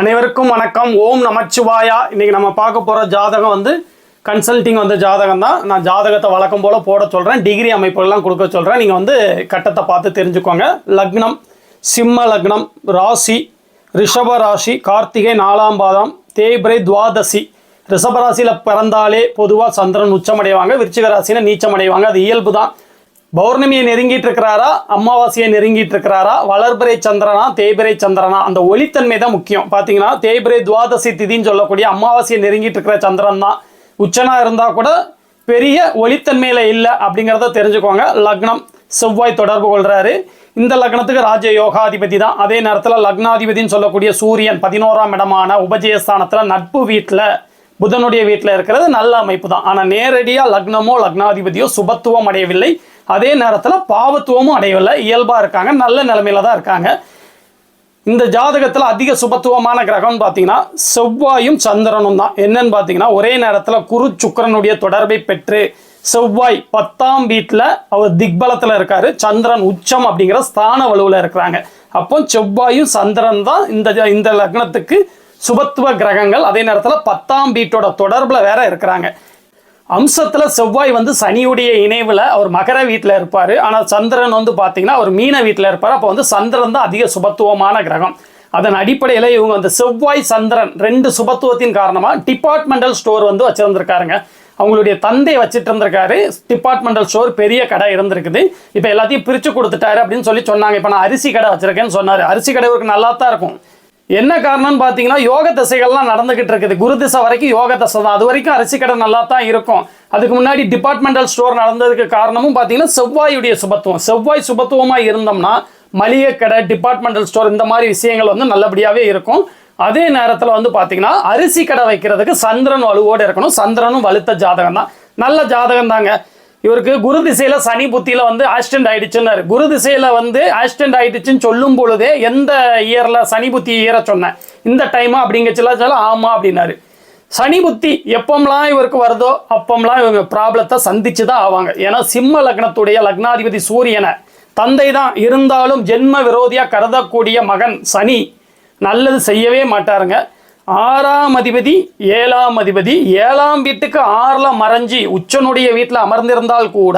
அனைவருக்கும் வணக்கம். ஓம் நமச்சிவாயா. இன்னைக்கு நம்ம பார்க்க போகிற ஜாதகம் வந்து கன்சல்டிங் வந்து ஜாதகம் தான். நான் ஜாதகத்தை வழக்கம் போல் போட சொல்கிறேன் டிகிரி அமைப்புகள்லாம் கொடுக்க சொல்கிறேன் நீங்கள் வந்து கட்டத்தை பார்த்து தெரிஞ்சுக்கோங்க. லக்னம் சிம்ம லக்னம் ராசி ரிஷப ராசி கார்த்திகை நாலாம் பாதம் தேய்பிரை துவாதசி. ரிஷபராசியில் பிறந்தாலே பொதுவாக சந்திரன் உச்சமடைவாங்க. விருச்சிக ராசியில் நீச்சமடைவாங்க. அது இயல்பு தான் பௌர்ணமியை நெருங்கிட்டு இருக்கிறாரா அமாவாசையை நெருங்கிட்டு இருக்கிறாரா வளர்பிறை சந்திரனா தேய்பிரை சந்திரனா? அந்த ஒளித்தன்மை தான் முக்கியம். பார்த்தீங்கன்னா தேய்பிரை துவாதசி திதின்னு சொல்லக்கூடிய அமாவாசையை நெருங்கிட்டு இருக்கிற சந்திரன் தான். உச்சனா இருந்தால் கூட பெரிய ஒளித்தன்மையில் இல்லை அப்படிங்கிறத தெரிஞ்சுக்கோங்க. லக்னம் செவ்வாய் தொடர்பு கொள்றாரு. இந்த லக்னத்துக்கு ராஜ யோகாதிபதி தான். அதே நேரத்தில் லக்னாதிபதின்னு சொல்லக்கூடிய சூரியன் பதினோராம் இடமான உபஜயஸ்தானத்தில் நட்பு வீட்டில் புதனுடைய வீட்டில் இருக்கிறது நல்ல அமைப்பு தான். ஆனால் நேரடியாக லக்னமோ லக்னாதிபதியோ சுபத்துவம் அடையவில்லை. அதே நேரத்தில் பாவத்துவமும் அடையவில்லை. இயல்பாக இருக்காங்க. நல்ல நிலைமையில தான் இருக்காங்க. இந்த ஜாதகத்தில் அதிக சுபத்துவமான கிரகம்னு பார்த்தீங்கன்னா செவ்வாயும் சந்திரனும் தான். என்னன்னு பார்த்தீங்கன்னா ஒரே நேரத்தில் குரு சுக்கிரனுடைய தொடர்பை பெற்று செவ்வாய் பத்தாம் வீட்டில் அவர் திக்பலத்தில் இருக்காரு. சந்திரன் உச்சம் அப்படிங்கிற ஸ்தான வலுவில் இருக்கிறாங்க. அப்போ செவ்வாயும் சந்திரன் தான் இந்த இந்த லக்னத்துக்கு சுபத்துவ கிரகங்கள். அதே நேரத்தில் பத்தாம் வீட்டோட தொடர்பில் வேற இருக்கிறாங்க. அம்சத்தில் செவ்வாய் வந்து சனியுடைய இணைவில் அவர் மகர வீட்டில் இருப்பார். ஆனால் சந்திரன் வந்து பார்த்திங்கன்னா அவர் மீன வீட்டில் இருப்பார். அப்போ வந்து சந்திரன் தான் அதிக சுபத்துவமான கிரகம். அதன் அடிப்படையில் இவங்க அந்த செவ்வாய் சந்திரன் ரெண்டு சுபத்துவத்தின் காரணமாக டிபார்ட்மெண்டல் ஸ்டோர் வந்து வச்சுருந்துருக்காருங்க. அவங்களுடைய தந்தை வச்சுட்டு இருந்திருக்காரு டிபார்ட்மெண்டல் ஸ்டோர் பெரிய கடை இருந்திருக்குது. இப்போ எல்லாத்தையும் பிரித்து கொடுத்துட்டாரு அப்படின்னு சொல்லி சொன்னாங்க. இப்போ நான் அரிசி கடை வச்சுருக்கேன்னு சொன்னார். அரிசி கடை இவருக்கு நல்லா தான் இருக்கும். என்ன காரணம்னு பார்த்தீங்கன்னா யோக திசைகள்லாம் நடந்துகிட்டு இருக்குது. குரு திசை வரைக்கும் யோக திசை தான். அது வரைக்கும் அரிசி கடை நல்லா தான் இருக்கும். அதுக்கு முன்னாடி டிபார்ட்மெண்டல் ஸ்டோர் நடந்ததுக்கு காரணமும் பார்த்தீங்கன்னா செவ்வாயுடைய சுபத்துவம். செவ்வாய் சுபத்துவமாக இருந்தோம்னா மளிகை கடை டிபார்ட்மெண்டல் ஸ்டோர் இந்த மாதிரி விஷயங்கள் வந்து நல்லபடியாகவே இருக்கும். அதே நேரத்தில் வந்து பார்த்தீங்கன்னா அரிசி கடை வைக்கிறதுக்கு சந்திரன் வலுவோடு இருக்கணும். சந்திரனும் வலுத்த ஜாதகம் தான் நல்ல ஜாதகம் தாங்க இவருக்கு குரு திசையில சனி புத்தியில வந்து ஆக்சிடென்ட் ஆயிடுச்சுன்னாரு. குரு திசையில வந்து ஆக்சிடென்ட் ஆயிடுச்சுன்னு சொல்லும் பொழுதே எந்த இயர்ல சனி புத்தி இயர சொன்னேன்? இந்த டைமா அப்படிங்கச்சுல சொல்ல ஆமா அப்படின்னாரு. சனி புத்தி எப்பம்லாம் இவருக்கு வருதோ அப்பம்லாம் இவங்க ப்ராப்ளத்தை சந்திச்சு தான் ஆவாங்க. ஏன்னா சிம்ம லக்னத்துடைய லக்னாதிபதி சூரியனை தந்தை தான். இருந்தாலும் ஜென்ம விரோதியாக கருதக்கூடிய மகன் சனி. நல்லது செய்யவே மாட்டாருங்க. ஆறாம் அதிபதி ஏழாம் அதிபதி ஏழாம் வீட்டுக்கு ஆறில் மறைஞ்சி உச்சனுடைய வீட்டில் அமர்ந்திருந்தால் கூட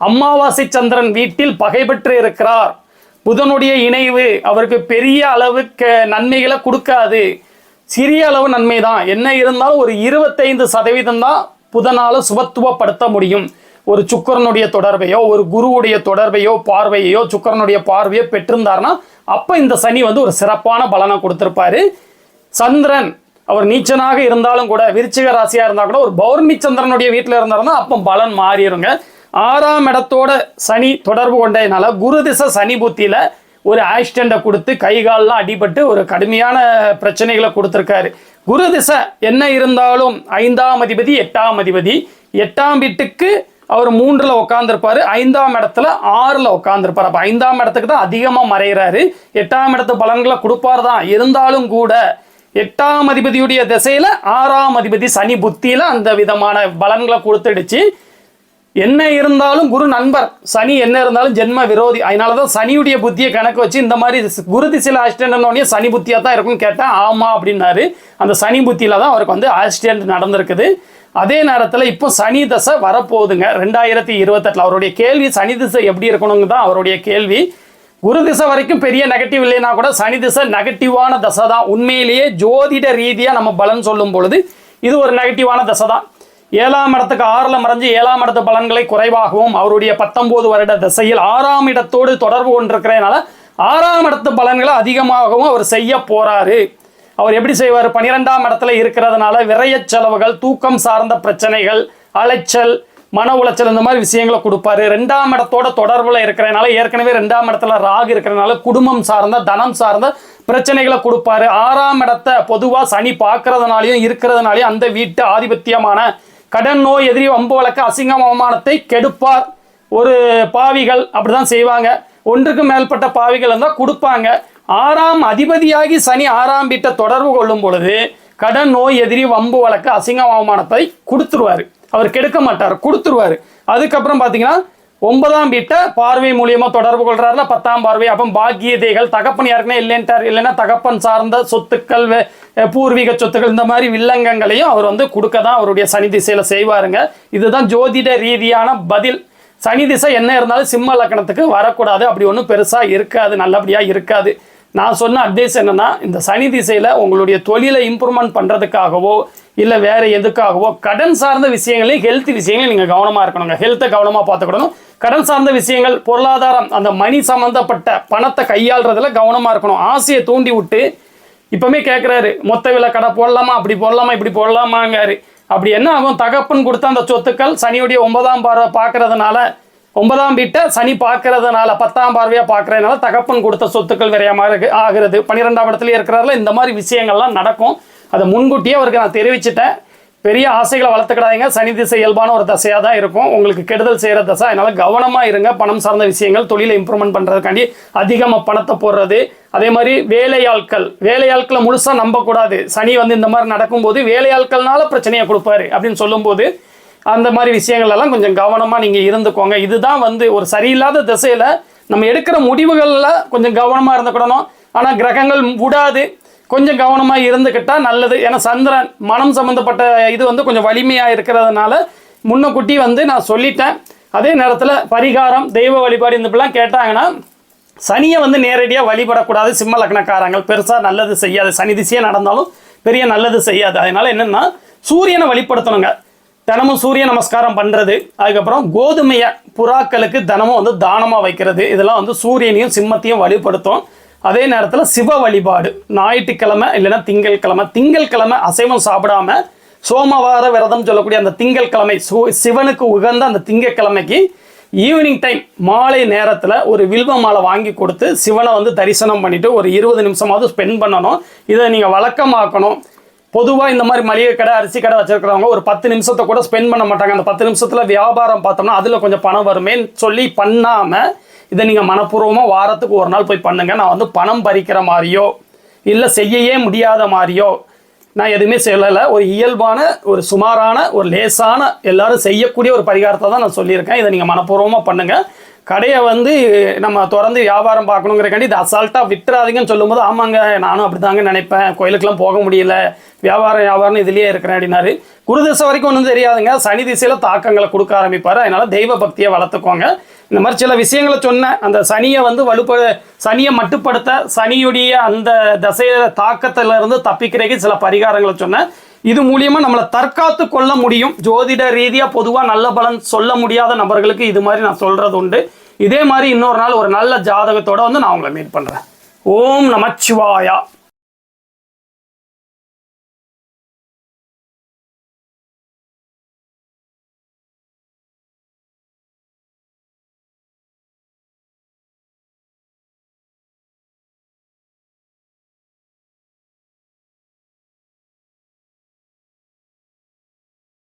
அமாவாசை சந்திரன் வீட்டில் பகை பெற்று இருக்கிறார். புதனுடைய இணைவு அவருக்கு பெரிய அளவுக்கு நன்மைகளை கொடுக்காது. சிறிய அளவு நன்மை தான் என்ன இருந்தாலும் ஒரு இருபத்தைந்து சதவீதம் தான் புதனால் சுபத்துவப்படுத்த முடியும். ஒரு சுக்கரனுடைய தொடர்பையோ ஒரு குருவுடைய தொடர்பையோ பார்வையோ சுக்கரனுடைய பார்வையோ பெற்றிருந்தாருன்னா அப்போ இந்த சனி வந்து ஒரு சிறப்பான பலனை கொடுத்துருப்பாரு. சந்திரன். அவர் நீச்சனாக இருந்தாலும் கூட விருச்சிக ராசியா இருந்தால் கூட ஒரு பௌர்ணமி சந்திரனுடைய வீட்டில் இருந்தாருன்னா அப்போ பலன் மாறிடுங்க. ஆறாம் இடத்தோட சனி தொடர்பு கொண்டதுனால குரு திசை சனி புத்தியில ஒரு ஆக்சிடெண்ட்டை கொடுத்து கை கால்லாம் அடிபட்டு ஒரு கடுமையான பிரச்சனைகளை கொடுத்துருக்காரு. குரு திசை என்ன இருந்தாலும் ஐந்தாம் அதிபதி எட்டாம் அதிபதி. எட்டாம் வீட்டுக்கு அவர் மூன்றில் உட்காந்துருப்பார் ஐந்தாம் இடத்துல ஆறில் உட்காந்துருப்பார் அப்போ ஐந்தாம் இடத்துக்கு தான் அதிகமாக மறைகிறாரு எட்டாம் இடத்து பலன்களை கொடுப்பார் தான். இருந்தாலும் கூட எட்டாம் அதிபதியுடைய திசையில ஆறாம் அதிபதி சனி புத்தியில அந்த விதமான பலன்களை கொடுத்துடுச்சு. என்ன இருந்தாலும் குரு நண்பர் சனி என்ன இருந்தாலும் ஜென்ம விரோதி. அதனால தான் சனியுடைய புத்தியை கணக்கு வச்சு இந்த மாதிரி குரு திசையில் ஆக்சிடென்ட்னோடனே சனி புத்தியாக தான் இருக்கும்னு கேட்டேன் ஆமாம் அப்படின்னாரு. அந்த சனி புத்தியில தான் அவருக்கு வந்து ஆக்சிடென்ட் நடந்திருக்குது. அதே நேரத்தில் இப்போ சனி தசை வரப்போகுதுங்க. ரெண்டாயிரத்தி இருபத்தெட்டில் அவருடைய கேள்வி சனி திசை எப்படி இருக்கணுங்க தான் அவருடைய கேள்வி. குரு திசை வரைக்கும் பெரிய நெகட்டிவ் இல்லைன்னா கூட சனி திசை நெகட்டிவான தசை தான். உண்மையிலேயே ஜோதிட ரீதியாக நம்ம பலன் சொல்லும் பொழுது இது ஒரு நெகட்டிவான தசை தான். ஏழாம் இடத்துக்கு ஆறில் மறைஞ்சு ஏழாம் இடத்து பலன்களை குறைவாகவும் அவருடைய பத்தொம்போது வருட திசையில் ஆறாம் இடத்தோடு தொடர்பு கொண்டிருக்கிறதுனால ஆறாம் இடத்து பலன்களை அதிகமாகவும் அவர் செய்ய போகிறாரு அவர் எப்படி செய்வார்? பன்னிரெண்டாம் இடத்துல இருக்கிறதுனால விரைய செலவுகள் தூக்கம் சார்ந்த பிரச்சனைகள் அலைச்சல் மன உளைச்சல் இந்த மாதிரி விஷயங்களை கொடுப்பாரு. ரெண்டாம் இடத்தோட தொடர்புல இருக்கிறனால ஏற்கனவே ரெண்டாம் இடத்துல ராகு இருக்கிறனால குடும்பம் சார்ந்த தனம் சார்ந்த பிரச்சனைகளை கொடுப்பாரு. ஆறாம் இடத்தை பொதுவாக சனி பார்க்கறதுனாலையும் இருக்கிறதுனாலையும் அந்த வீட்டு ஆதிபத்தியமான கடன் நோய் எதிரி வம்பு வழக்கு அசிங்கம் அவமானத்தை கெடுப்பார். ஒரு பாவிகள் அப்படிதான் செய்வாங்க. ஒன்றுக்கு மேற்பட்ட பாவிகள் இருந்தால் கொடுப்பாங்க. ஆறாம் அதிபதியாகி சனி ஆறாம் வீட்டை தொடர்பு கொள்ளும் பொழுது கடன் நோய் எதிரி வம்பு வழக்கு அசிங்கம் அவமானத்தை கொடுத்துருவாரு. அவர் கெடுக்க மாட்டார் கொடுத்துருவாரு. அதுக்கப்புறம் பார்த்தீங்கன்னா ஒன்பதாம் வீட்டை பார்வை மூலியமா தொடர்பு கொள்றாருல பத்தாம் பார்வை. அப்போ பாக்கியதைகள் தகப்பன் யாருக்குன்னா இல்லைன்ட்டார் இல்லைன்னா தகப்பன் சார்ந்த சொத்துக்கள் வே- பூர்வீக சொத்துக்கள் இந்த மாதிரி வில்லங்கங்களையும் அவர் வந்து கொடுக்க தான் அவருடைய சனி திசையில செய்வாருங்க. இதுதான் ஜோதிட ரீதியான பதில். சனி திசை என்ன இருந்தாலும் சிம்ம லக்கணத்துக்கு வரக்கூடாது. அப்படி ஒன்றும் பெருசாக இருக்காது நல்லபடியாக இருக்காது. நான் சொன்ன அட்வைஸ் என்னென்னா இந்த சனி திசையில் உங்களுடைய தொழிலை இம்ப்ரூவ்மெண்ட் பண்ணுறதுக்காகவோ இல்லை வேறு எதுக்காகவோ கடன் சார்ந்த விஷயங்களையும் ஹெல்த் விஷயங்களையும் நீங்கள் கவனமாக இருக்கணுங்க. ஹெல்த்தை கவனமாக பார்த்துக்கணும். கடன் சார்ந்த விஷயங்கள் பொருளாதாரம் அந்த மணி சம்மந்தப்பட்ட பணத்தை கையாளுறதுல கவனமாக இருக்கணும். ஆசையை தூண்டி விட்டு இப்பவுமே கேட்குறாரு மொத்த விலை கடை போடலாமா? அப்படி போடலாமா? இப்படி போடலாமாங்காரு அப்படி என்ன ஆகும்? தகப்பன் கொடுத்த அந்த சொத்துக்கள் சனியுடைய ஒன்பதாம் பார்வை பார்க்கறதுனால ஒன்பதாம் வீட்டை சனி பார்க்கறதுனால பத்தாம் பார்வையாக பார்க்கறதுனால தகப்பன் கொடுத்த சொத்துக்கள் விரையமாக ஆகிறது. பன்னிரெண்டாம் இடத்துல இருக்கிறதுல இந்த மாதிரி விஷயங்கள்லாம் நடக்கும். அதை முன்கூட்டியே அவருக்கு நான் தெரிவிச்சிட்டேன். பெரிய ஆசைகளை வளர்த்துக்கிடாதீங்க. சனி திசை இயல்பான ஒரு தசையாக தான் இருக்கும். உங்களுக்கு கெடுதல் செய்கிற தசை. அதனால் கவனமாக இருங்க. பணம் சார்ந்த விஷயங்கள் தொழிலை இம்ப்ரூவ்மெண்ட் பண்ணுறதுக்காண்டி அதிகமாக பணத்தை போடுறது. அதே மாதிரி வேலையாட்கள். வேலையாட்களை முழுசாக நம்பக்கூடாது. சனி வந்து இந்த மாதிரி நடக்கும்போது வேலையாட்கள்னால பிரச்சனையை கொடுப்பாரு அப்படின்னு சொல்லும்போது அந்த மாதிரி விஷயங்கள் எல்லாம் கொஞ்சம் கவனமாக நீங்கள் இருந்துக்கோங்க. இதுதான் வந்து ஒரு சரியில்லாத திசையில் நம்ம எடுக்கிற முடிவுகளில் கொஞ்சம் கவனமாக இருந்துக்கிடணும். ஆனால் கிரகங்கள் விடாது. கொஞ்சம் கவனமாக இருந்துக்கிட்டால் நல்லது. ஏன்னா சந்திரன் மனம் சம்மந்தப்பட்ட இது வந்து கொஞ்சம் வலிமையாக இருக்கிறதுனால முன்னக்கூட்டி வந்து நான் சொல்லிட்டேன். அதே நேரத்தில் பரிகாரம் தெய்வ வழிபாடு இந்த இப்படிலாம் கேட்டாங்கன்னா சனியை வந்து நேரடியாக வழிபடக்கூடாது. சிம்ம லக்னக்காரங்கள். பெருசாக நல்லது செய்யாது. சனி திசையே நடந்தாலும் பெரிய நல்லது செய்யாது. அதனால் என்னென்னா சூரியனை வழிபடுத்தணுங்க. தினமும் சூரிய நமஸ்காரம் பண்ணுறது அதுக்கப்புறம் கோதுமையை புறாக்களுக்கு தினமும் வந்து தானமாக வைக்கிறது. இதெல்லாம் வந்து சூரியனையும் சிம்மத்தையும் வழிபடுத்தும் அதே நேரத்தில் சிவ வழிபாடு ஞாயிற்றுக்கிழமை இல்லைன்னா திங்கள் கிழமை அசைவம் சாப்பிடாம சோமவார விரதம் சொல்லக்கூடிய அந்த திங்கள் கிழமை சிவனுக்கு உகந்த அந்த திங்கக்கிழமைக்கு ஈவினிங் டைம் மாலை நேரத்தில் ஒரு வில்வ மாலை வாங்கி கொடுத்து சிவனை வந்து தரிசனம் பண்ணிவிட்டு ஒரு இருபது நிமிஷமாவது ஸ்பெண்ட் பண்ணணும். இதை நீங்கள் வழக்கமாக்கணும். பொதுவாக இந்த மாதிரி மளிகை கடை அரிசி கடை வச்சிருக்கிறவங்க ஒரு பத்து நிமிஷத்தை கூட ஸ்பெண்ட் பண்ண மாட்டாங்க. அந்த பத்து நிமிஷத்தில் வியாபாரம் பார்த்தோம்னா அதில் கொஞ்சம் பணம் வருமேன்னு சொல்லி பண்ணாமல் இதை நீங்கள் மனப்பூர்வமாக வாரத்துக்கு ஒரு நாள் போய் பண்ணுங்கள் நான் வந்து பணம் பறிக்கிற மாதிரியோ இல்லை செய்யவே முடியாத மாதிரியோ நான் எதுவுமே சொல்லலை ஒரு இயல்பான ஒரு சுமாரான ஒரு லேசான எல்லாரும் செய்யக்கூடிய ஒரு பரிகாரத்தை தான் நான் சொல்லியிருக்கேன். இதை நீங்கள் மனப்பூர்வமாக பண்ணுங்கள் கடையை வந்து நம்ம திறந்து வியாபாரம் பார்க்கணுங்கிறக்காண்டி இது அசால்ட்டாக விட்டுறாதீங்கன்னு சொல்லும்போது ஆமாங்க நானும் அப்படி தாங்க நினைப்பேன். கோயிலுக்கெல்லாம் போக முடியல. வியாபாரம் வியாபாரம் இதுலேயே இருக்கிறேன் அப்படின்னாரு. குரு திசை வரைக்கும் ஒன்றும் தெரியாதுங்க. சனி திசையில் தாக்கங்களை கொடுக்க ஆரம்பிப்பார். அதனால தெய்வ பக்தியை வளர்த்துக்கோங்க. இந்த மாதிரி சில விஷயங்களை சொன்னேன். அந்த சனியை வந்து வலுப்ப சனியை மட்டுப்படுத்த சனியுடைய அந்த தசைய தாக்கத்துல இருந்து தப்பிக்கிறதுக்கு சில பரிகாரங்களை சொன்னேன். இது மூலியமா நம்மளை தற்காத்து கொள்ள முடியும். ஜோதிட ரீதியா பொதுவா நல்ல பலன் சொல்ல முடியாத நபர்களுக்கு இது மாதிரி நான் சொல்றது உண்டு. இதே மாதிரி இன்னொரு நாள் ஒரு நல்ல ஜாதகத்தோட வந்து நான் உங்களை மீட் பண்றேன். ஓம் நமச்சிவாயா.